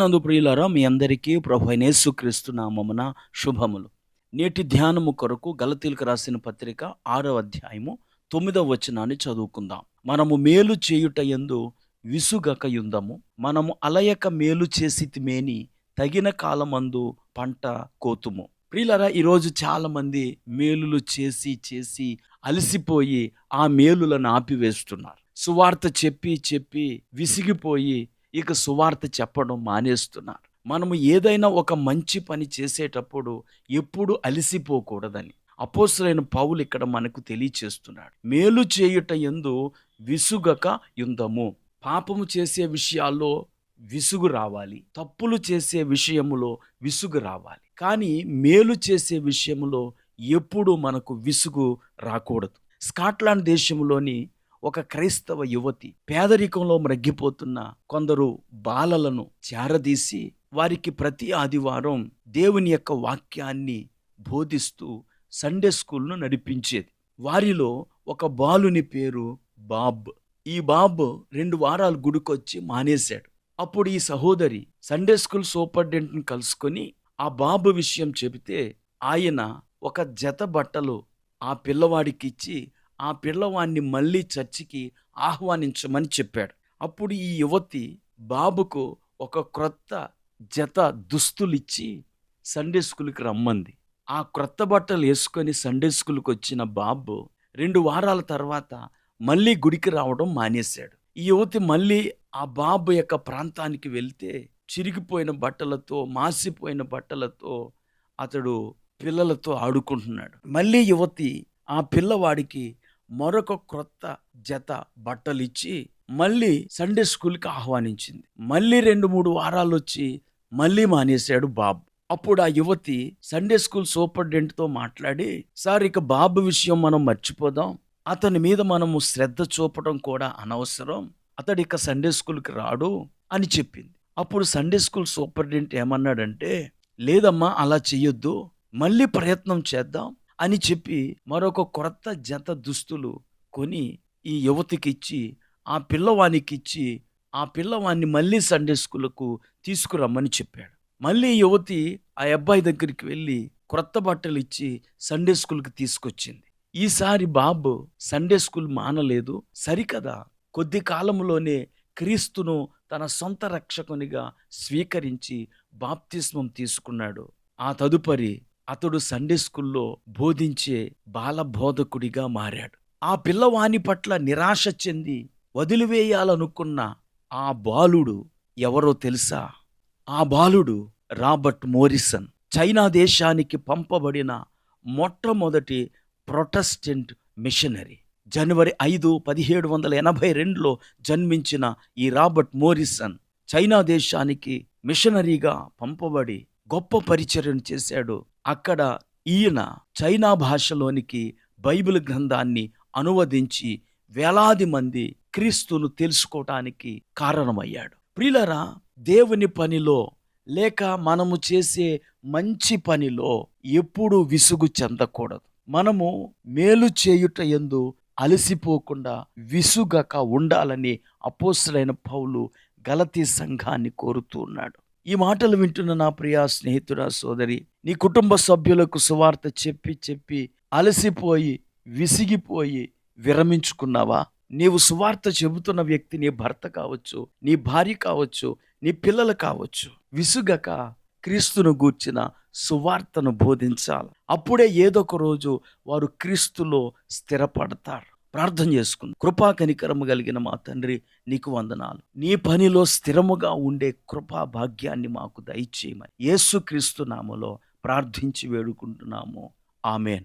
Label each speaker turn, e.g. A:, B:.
A: ప్రియులారా మీ అందరికీ ప్రభు యేసుక్రీస్తు నామమున శుభములు. నేటి ధ్యానము కొరకు గలతీలకు రాసిన పత్రిక ఆరవ అధ్యాయము తొమ్మిదవ వచనాన్ని చదువుకుందాం. మనము మేలు చేయుట యందు విసుగక యుందము మనము అలయక మేలు చేసి మేని తగిన కాలమందు పంట కోతుము. ప్రియులారా ఈరోజు చాలామంది మేలులు చేసి చేసి అలసిపోయి ఆ మేలులను ఆపివేస్తున్నారు. సువార్త చెప్పి చెప్పి విసిగిపోయి ఇక సువార్త చెప్పడం మానేస్తున్నారు. మనము ఏదైనా ఒక మంచి పని చేసేటప్పుడు ఎప్పుడు అలసిపోకూడదని అపోసరైన పౌలు ఇక్కడ మనకు తెలియచేస్తున్నాడు. మేలు చేయుట ఎందు విసుగక యుందము. పాపము చేసే విషయాల్లో విసుగు రావాలి. తప్పులు చేసే విషయములో విసుగు రావాలి. కానీ మేలు చేసే విషయములో ఎప్పుడు మనకు విసుగు రాకూడదు. స్కాట్లాండ్ దేశంలోని ఒక క్రైస్తవ యువతి పేదరికంలో మ్రగ్గిపోతున్న కొందరు బాలలను చేరదీసి వారికి ప్రతి ఆదివారం దేవుని యొక్క వాక్యాన్ని బోధిస్తూ సండే స్కూల్ను నడిపించేది. వారిలో ఒక బాలుని పేరు బాబ్. ఈ బాబ్ రెండు వారాలు గుడికొచ్చి మానేశాడు. అప్పుడు ఈ సహోదరి సండే స్కూల్ సూపరింటెండెంట్ని కలుసుకొని ఆ బాబు విషయం చెబితే ఆయన ఒక జత బట్టలు ఆ పిల్లవాడికి ఇచ్చి ఆ పిల్లవాడిని మళ్ళీ చర్చికి ఆహ్వానించమని చెప్పాడు. అప్పుడు ఈ యువతి బాబుకు ఒక క్రొత్త జత దుస్తులిచ్చి సండే స్కూల్కి రమ్మంది. ఆ క్రొత్త బట్టలు వేసుకొని సండే స్కూల్కి వచ్చిన బాబు రెండు వారాల తర్వాత మళ్ళీ గుడికి రావడం మానేశాడు. ఈ యువతి మళ్ళీ ఆ బాబు యొక్క ప్రాంతానికి వెళ్తే చిరిగిపోయిన బట్టలతో మాసిపోయిన బట్టలతో అతడు పిల్లలతో ఆడుకుంటున్నాడు. మళ్ళీ యువతి ఆ పిల్లవాడికి మరొక క్రొత్త జత బట్టలు ఇచ్చి మళ్ళీ సండే స్కూల్కి ఆహ్వానించింది. మళ్ళీ రెండు మూడు వారాలు వచ్చి మళ్ళీ మానేశాడు బాబు. అప్పుడు ఆ యువతి సండే స్కూల్ సూపరింటెండెంట్తో మాట్లాడి సార్ ఇక బాబు విషయం మనం మర్చిపోదాం. అతని మీద మనము శ్రద్ధ చూపడం కూడా అనవసరం. అతడు ఇక సండే స్కూల్కి రాడు అని చెప్పింది. అప్పుడు సండే స్కూల్ సూపరింటెండెంట్ ఏమన్నాడంటే లేదమ్మా అలా చెయ్యొద్దు. మళ్ళీ ప్రయత్నం చేద్దాం. అని చెప్పి మరొక కొత్త జత దుస్తులు కొని ఈ యువతికి ఇచ్చి ఆ పిల్లవానికి ఇచ్చి ఆ పిల్లవాన్ని మళ్ళీ సండే స్కూల్కు తీసుకురమ్మని చెప్పాడు. మళ్ళీ యువతి ఆ అబ్బాయి దగ్గరికి వెళ్ళి క్రొత్త బట్టలు ఇచ్చి సండే స్కూల్కి తీసుకొచ్చింది. ఈసారి బాబు సండే స్కూల్ మానలేదు. సరికదా? కొద్ది కాలంలోనే క్రీస్తును తన సొంత రక్షకునిగా స్వీకరించి బాప్తిస్మం తీసుకున్నాడు. ఆ తదుపరి అతడు సండే స్కూల్లో బోధించే బాలబోధకుడిగా మారాడు. ఆ పిల్లవాని పట్ల నిరాశ చెంది వదిలివేయాలనుకున్న ఆ బాలుడు ఎవరో తెలుసా? ఆ బాలుడు రాబర్ట్ మోరిసన్. చైనా దేశానికి పంపబడిన మొట్టమొదటి ప్రొటెస్టెంట్ మిషనరీ. జనవరి ఐదు పదిహేడు వందల ఎనభై రెండులో జన్మించిన ఈ రాబర్ట్ మోరిసన్ చైనా దేశానికి మిషనరీగా పంపబడి గొప్ప పరిచర్యను చేశాడు అక్కడ ఈయన చైనా భాషలోనికి బైబిల్ గ్రంథాన్ని అనువదించి వేలాది మంది క్రీస్తును తెలుసుకోవటానికి కారణమయ్యాడు. ప్రిలరా దేవుని పనిలో లేక మనము చేసే మంచి పనిలో ఎప్పుడూ విసుగు చెందకూడదు. మనము మేలు చేయుట ఎందు అలసిపోకుండా విసుగక ఉండాలని అపోసరైన పౌలు గలతీ సంఘాన్ని కోరుతూ ఉన్నాడు. ఈ మాటలు వింటున్న నా ప్రియా స్నేహితుడా సోదరి నీ కుటుంబ సభ్యులకు సువార్త చెప్పి చెప్పి అలసిపోయి విసిగిపోయి విరమించుకున్నావా? నీవు సువార్త చెబుతున్న వ్యక్తి నీ భర్త కావచ్చు నీ భార్య కావచ్చు నీ పిల్లలు కావచ్చు. విసుగక క్రీస్తును గూర్చిన సువార్తను బోధించాలి. అప్పుడే ఏదో ఒక రోజు వారు క్రీస్తులో స్థిరపడతారు. ప్రార్థన చేసుకుంది. కృపా కనికరము కలిగిన మా తండ్రి నీకు వందనాలు. నీ పనిలో స్థిరముగా ఉండే కృపా భాగ్యాన్ని మాకు దయచేయమని యేసుక్రీస్తు నామలో ప్రార్థించి వేడుకుంటున్నాము. ఆమెన్.